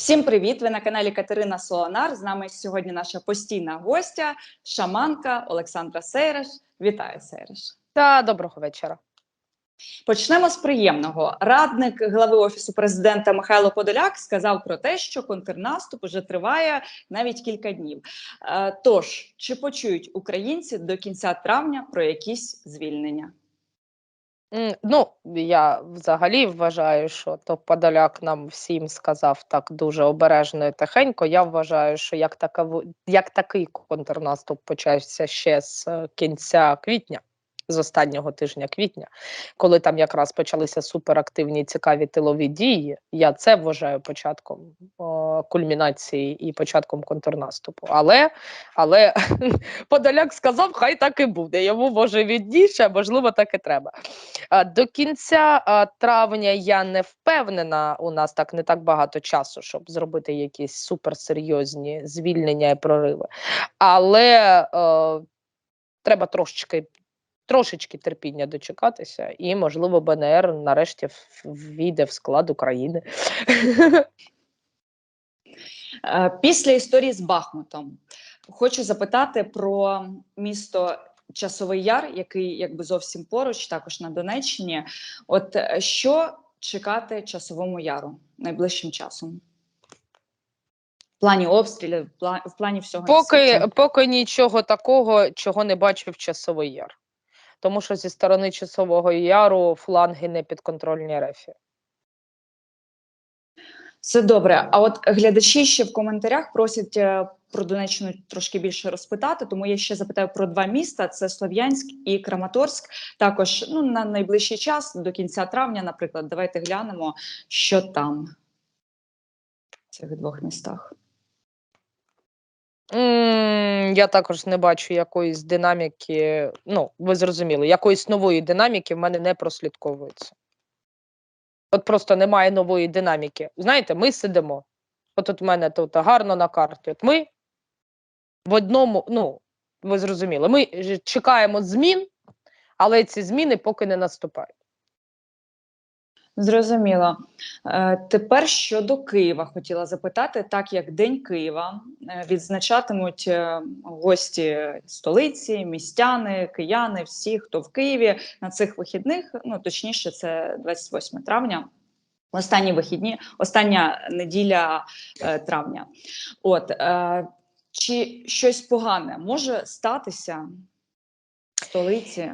Всім привіт! Ви на каналі Катерина Солонар. З нами сьогодні наша постійна гостя, шаманка Олександра Сейреш. Вітаю, Сейреш! Та доброго вечора. Почнемо з приємного. Радник глави офісу президента Михайло Подоляк сказав про те, що контрнаступ уже триває навіть кілька днів. Е, Тож, чи почують українці до кінця травня про якісь звільнення? Ну, я взагалі вважаю, що то Подоляк нам всім сказав так дуже обережно і тихенько. Я вважаю, що як, таково- як такий контрнаступ почався ще з е, кінця квітня, з останнього тижня квітня, коли там якраз почалися суперактивні цікаві тилові дії. Я це вважаю початком о, кульмінації і початком контрнаступу. Але, але Подоляк сказав, хай так і буде. Йому може відніше, можливо, так і треба. До кінця травня я не впевнена. У нас так не так багато часу, щоб зробити якісь суперсерйозні звільнення і прориви. Але е, треба трошечки. Трошечки терпіння дочекатися, і, можливо, БНР нарешті в- ввійде в склад України. Е, Після історії з Бахмутом хочу запитати про місто Часовий Яр, який якби зовсім поруч, також на Донеччині. От е, що чекати часовому яру найближчим часом? В плані обстрілів, в плані всього Поки, поки нічого такого, чого не бачив часовий яр. Тому що зі сторони часового яру фланги не підконтрольні рефі. Все добре. А от глядачі ще в коментарях просять е, про Донеччину трошки більше розпитати, тому я ще запитаю про два міста: це Слов'янськ і Краматорськ. Також ну на найближчий час, до кінця травня, наприклад, давайте глянемо, що там в цих двох містах. Я також не бачу якоїсь динаміки. Ну, ви зрозуміли, якоїсь нової динаміки в мене не прослідковується. От просто немає нової динаміки. Знаєте, ми сидимо. От в мене тут гарно на карті. От ми в одному, ну, ви зрозуміли, ми чекаємо змін, але ці зміни поки не наступають. Зрозуміло. Е, Тепер щодо Києва хотіла запитати, так як День Києва е, відзначатимуть е, гості столиці, містяни, кияни, всі, хто в Києві на цих вихідних, ну точніше, це 28 травня. Останні вихідні, остання неділя травня. От чи щось погане може статися в столиці?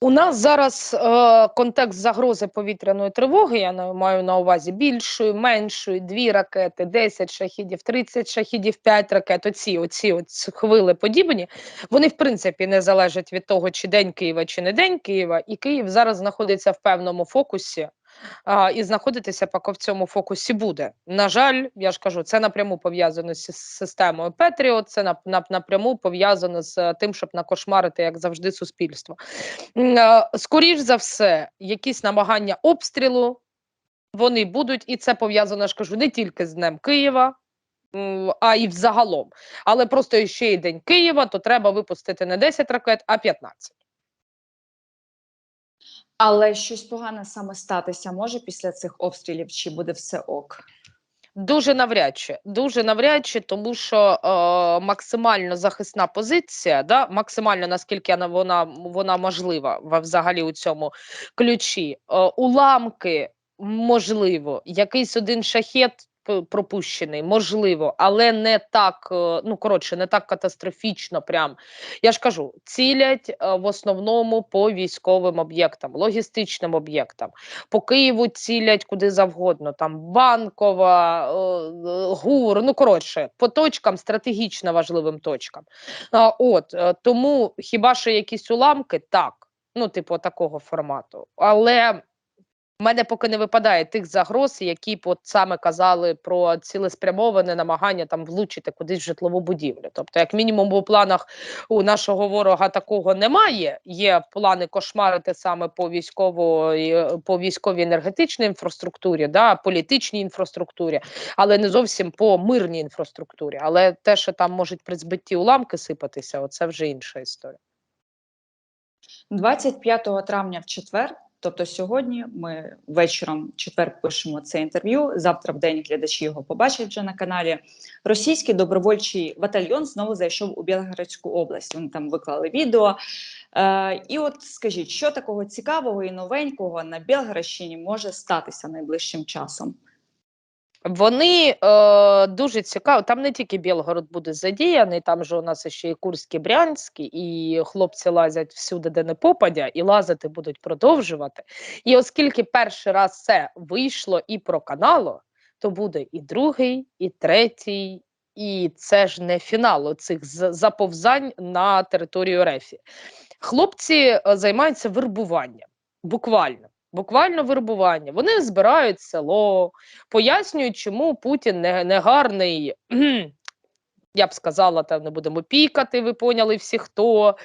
У нас зараз е, контекст загрози повітряної тривоги. Я маю на увазі більшої, меншої, дві ракети, 10 шахідів, 30 шахідів, 5 ракет. Оці, оці оці хвили подібні. Вони, в принципі, не залежать від того, чи день Києва, чи не день Києва. І Київ зараз знаходиться в певному фокусі. А, і знаходитися поки в цьому фокусі буде. На жаль, я ж кажу, це напряму пов'язано з системою Петріот, це нап- нап- напряму пов'язано з тим, щоб накошмарити, як завжди, суспільство. Скоріш за все, якісь намагання обстрілу вони будуть, і це пов'язано, ж кажу, не тільки з Днем Києва. А і взагалом. Але просто ще й День Києва, то треба випустити не 10 ракет, а 15. Але щось погане саме статися може після цих обстрілів, чи буде все ок? Дуже навряд чи, дуже навряд чи, тому що е, максимально захисна позиція, да, максимально наскільки вона, вона, можлива взагалі у цьому ключі. Е, уламки можливо, якийсь один шахет пропущений, можливо, але не так, е, ну коротше, не так катастрофічно. Прям я ж кажу, цілять е, в основному по військовим об'єктам, логістичним об'єктам по Києву цілять куди завгодно, там банкова, е, гур, ну коротше, по точкам стратегічно важливим точкам. От тому хіба що якісь уламки, так, ну, типу, такого формату. Але в мене поки не випадає тих загроз, які от саме казали про цілеспрямоване намагання там влучити кудись в житлову будівлю. Тобто, як мінімум, у планах у нашого ворога такого немає. Є плани кошмарити саме по військової, по військовій енергетичній інфраструктурі, да, політичній інфраструктурі, але не зовсім по мирній інфраструктурі. Але те, що там можуть при збитті уламки сипатися, оце вже інша історія. 25 травня в четвер, Тобто сьогодні ми вечором четвер пишемо це інтерв'ю. Завтра в день глядачі його побачать вже на каналі. Російський добровольчий батальйон знову зайшов у Білгородську область. Вони там виклали відео. Е, і от скажіть, що такого цікавого і новенького на Білгородщині може статися найближчим часом? Вони е, дуже цікаво. Там не тільки Білгород буде задіяний, там же у нас ще і Курський, Брянський, і хлопці лазять всюди, де не попадя, і лазити будуть продовжувати. І оскільки перший раз це вийшло і проканало, то буде і другий, і третій. І це ж не фінал цих заповзань на територію Рефі. Хлопці е, займаються вербуванням, буквально. Буквально вербування. Вони збирають село, пояснюють, чому Путін не, не гарний. Я б сказала, там не будемо пікати, ви поняли всі хто.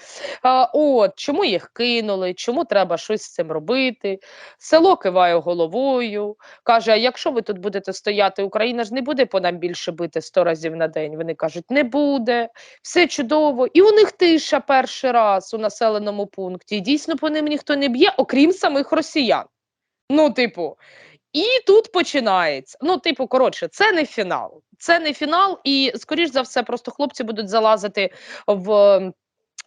А, От чому їх кинули, чому треба щось з цим робити. Село киває головою, каже: а якщо ви тут будете стояти, Україна ж не буде по нам більше бити 100 разів на день. Вони кажуть, не буде, все чудово. І у них тиша перший раз у населеному пункті. І дійсно по ним ніхто не б'є, окрім самих росіян. Ну, типу, і тут починається. Ну, типу, коротше, це не фінал. Це не фінал, і скоріш за все, просто хлопці будуть залазити в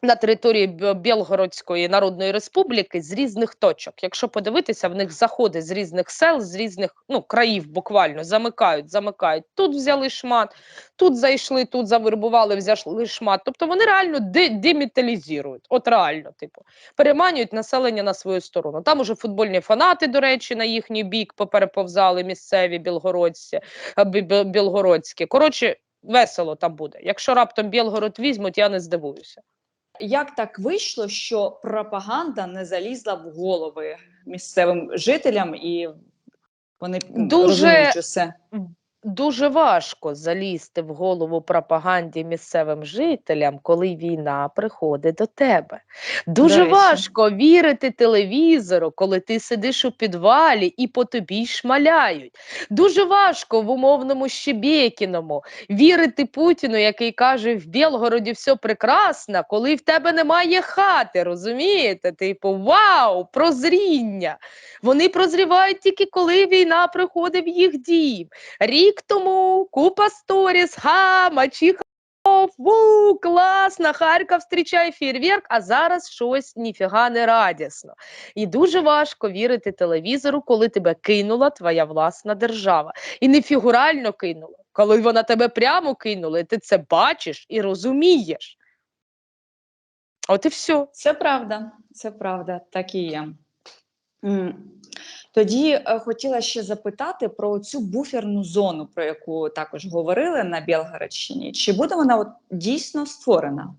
на території Білгородської Народної Республіки з різних точок. Якщо подивитися, в них заходи з різних сел, з різних ну, країв буквально замикають, замикають. Тут взяли шмат, тут зайшли, тут завербували, взяли шмат. Тобто вони реально де деміталізують. От реально, типу, переманюють населення на свою сторону. Там уже футбольні фанати, до речі, на їхній бік попереповзали місцеві білгородці, білгородські. Коротше, весело там буде. Якщо раптом Білгород візьмуть, я не здивуюся. Як так вийшло, що пропаганда не залізла в голови місцевим жителям, і вони дуже розуміють усе? Дуже важко залізти в голову пропаганді місцевим жителям, коли війна приходить до тебе. Дуже до важко вірити телевізору, коли ти сидиш у підвалі і по тобі шмаляють. Дуже важко в умовному Щебєкіному вірити Путіну, який каже, в Білгороді все прекрасно, коли в тебе немає хати. Розумієте? Типу, вау, прозріння! Вони прозрівають тільки коли війна приходить в їх дім. Рік тому купа сторіс, ха, мачіха. Ву, класно, Харків зустрічає фейерверк, а зараз щось ніфіга не радісно. І дуже важко вірити телевізору, коли тебе кинула твоя власна держава. І не фігурально кинула, коли вона тебе прямо кинула, і ти це бачиш і розумієш. От і все. Це правда, це правда, так і є. Тоді е, хотіла ще запитати про цю буферну зону, про яку також говорили на Білгородщині. Чи буде вона от дійсно створена?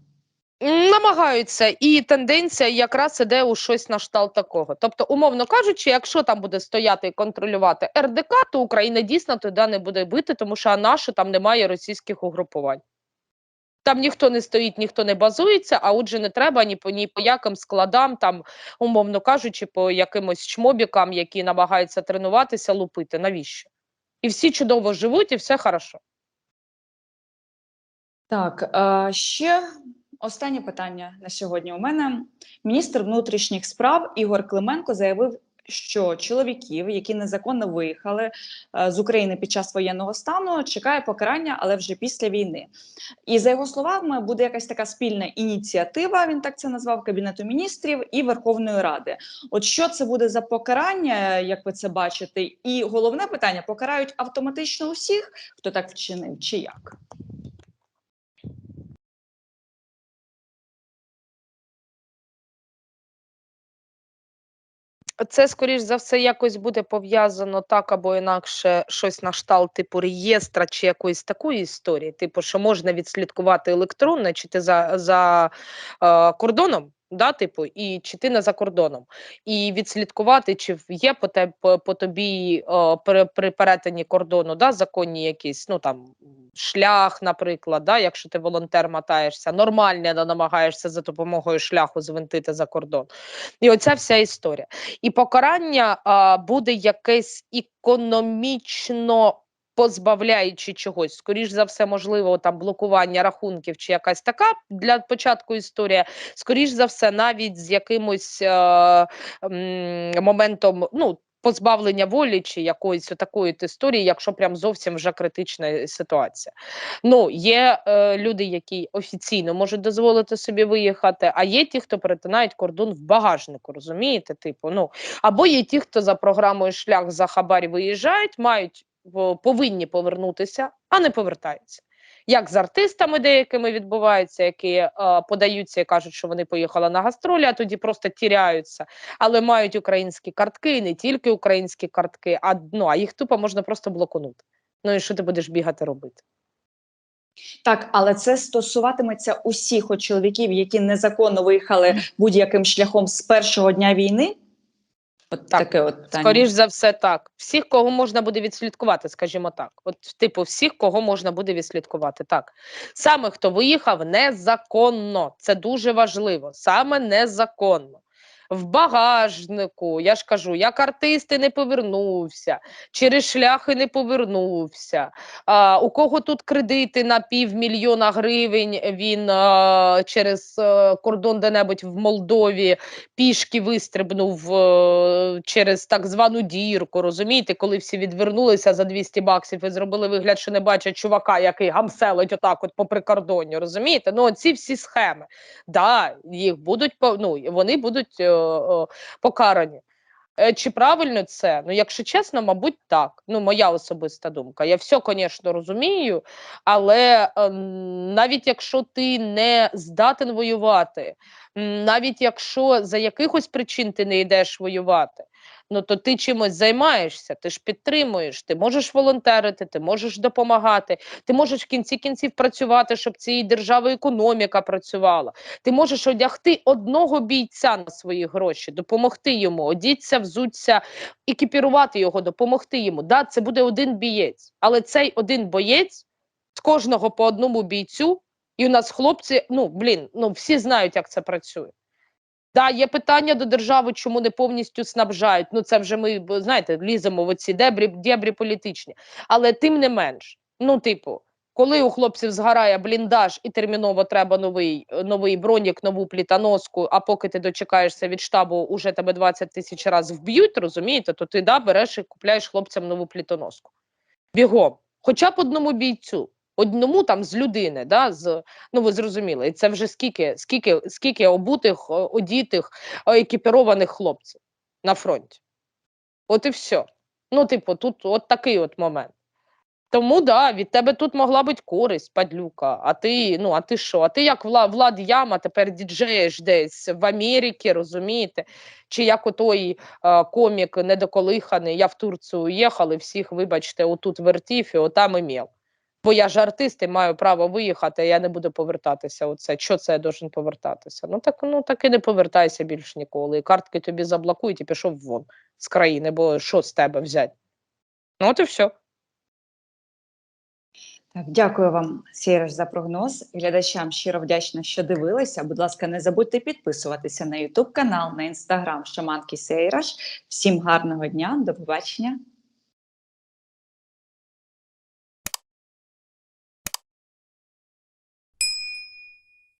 Намагаються, і тенденція якраз іде у щось на штал такого. Тобто, умовно кажучи, якщо там буде стояти і контролювати РДК, то Україна дійсно туди не буде бити, тому що а нашу там немає російських угрупувань. Там ніхто не стоїть, ніхто не базується, а отже, не треба ні по ні по яким складам, там, умовно кажучи, по якимось чмобікам, які намагаються тренуватися, лупити. Навіщо? І всі чудово живуть, і все хорошо. Так, ще останнє питання на сьогодні. У мене міністр внутрішніх справ Ігор Клименко заявив, що чоловіків, які незаконно виїхали е, з України під час воєнного стану, чекає покарання, але вже після війни. І за його словами, буде якась така спільна ініціатива. Він так це назвав Кабінету міністрів і Верховної Ради. От що це буде за покарання, як ви це бачите? І головне питання: покарають автоматично усіх, хто так вчинив, чи як? Це, скоріш за все, якось буде пов'язано так або інакше щось на шталт, типу реєстра чи якоїсь такої історії, типу, що можна відслідкувати електронно, чи ти за за е, кордоном, да, типу, і чи ти не за кордоном, і відслідкувати, чи є по те, по, тобі о, при, при перетині кордону да, законні якісь, ну там шлях, наприклад, да, якщо ти волонтер мотаєшся, нормально намагаєшся за допомогою шляху звинтити за кордон. І оця вся історія. І покарання а, буде якесь економічно позбавляючи чогось. Скоріш за все, можливо, там блокування рахунків чи якась така для початку історія. Скоріш за все, навіть з якимось е, м, моментом, ну. Позбавлення волі чи якоїсь такої історії, якщо прям зовсім вже критична ситуація. Ну, є е, люди, які офіційно можуть дозволити собі виїхати, а є ті, хто перетинають кордон в багажнику, розумієте? Типу, ну або є ті, хто за програмою шлях за хабар виїжджають, мають повинні повернутися, а не повертаються. Як з артистами деякими відбувається, які е, подаються і кажуть, що вони поїхали на гастролі, а тоді просто тіряються, але мають українські картки, і не тільки українські картки, а ну, а їх тупо можна просто блокунути. Ну і що ти будеш бігати робити? Так, але це стосуватиметься усіх от чоловіків, які незаконно виїхали будь-яким шляхом з першого дня війни. От Так, таке от питання. Скоріш за все, так. Всіх, кого можна буде відслідкувати, скажімо так. От, типу, всіх, кого можна буде відслідкувати. Так. Саме хто виїхав незаконно. Це дуже важливо. Саме незаконно. В багажнику, я ж кажу, як артисти не повернувся, через шляхи не повернувся. А, у кого тут кредити на півмільйона гривень, він а, через а, кордон де-небудь в Молдові пішки вистрибнув е, через так звану дірку. Розумієте, коли всі відвернулися за 200 баксів і зробили вигляд, що не бачать чувака, який гамселить отак, от по прикордонню. Розумієте? Ну ці всі схеми. Да, їх будуть ну, вони будуть е, е, покарані. Е, Чи правильно це? Ну, якщо чесно, мабуть, так. Ну, моя особиста думка. Я все, звісно, розумію, але е, навіть якщо ти не здатен воювати, навіть якщо за якихось причин ти не йдеш воювати, ну то ти чимось займаєшся, ти ж підтримуєш, ти можеш волонтерити, ти можеш допомагати, ти можеш в кінці кінців працювати, щоб цієї держави економіка працювала. Ти можеш одягти одного бійця на свої гроші, допомогти йому, одіться, взуться, екіпірувати його, допомогти йому. Да, це буде один бієць, але цей один боєць з кожного по одному бійцю. І у нас хлопці, ну блін, ну всі знають, як це працює. Да, є питання до держави, чому не повністю снабжають. Ну це вже ми знаєте, ліземо в оці дебрі, дебрі політичні. Але тим не менш, ну, типу, коли у хлопців згорає бліндаж і терміново треба новий, е, новий бронік, нову плітоноску, а поки ти дочекаєшся від штабу, уже тебе 20 тисяч разів вб'ють, розумієте, то ти да, береш і купляєш хлопцям нову плітоноску. Бігом. Хоча б одному бійцю, одному там з людини, да, з, ну ви зрозуміли, і це вже скільки, скільки, скільки обутих, одітих, екіпірованих хлопців на фронті. От і все. Ну, типу, тут от такий от момент. Тому да, від тебе тут могла бути користь, падлюка. А ти, ну, а ти що? А ти як Влад, Влад Яма тепер діджеєш десь в Америці, розумієте? Чи як отой е, комік недоколиханий, я в Турцію уїхав і всіх, вибачте, отут вертів і отам і імів. Бо я ж артист і маю право виїхати, а я не буду повертатися. Оце. Що це я должен повертатися? Ну так, ну так і не повертайся більш ніколи. І картки тобі заблокують і пішов вон з країни, бо що з тебе взяти? Ну, от і все. Дякую вам, Сєраж, за прогноз. Глядачам щиро вдячна, що дивилися. Будь ласка, не забудьте підписуватися на YouTube канал, на інстаграм Шаманки Сейраж. Всім гарного дня, до побачення.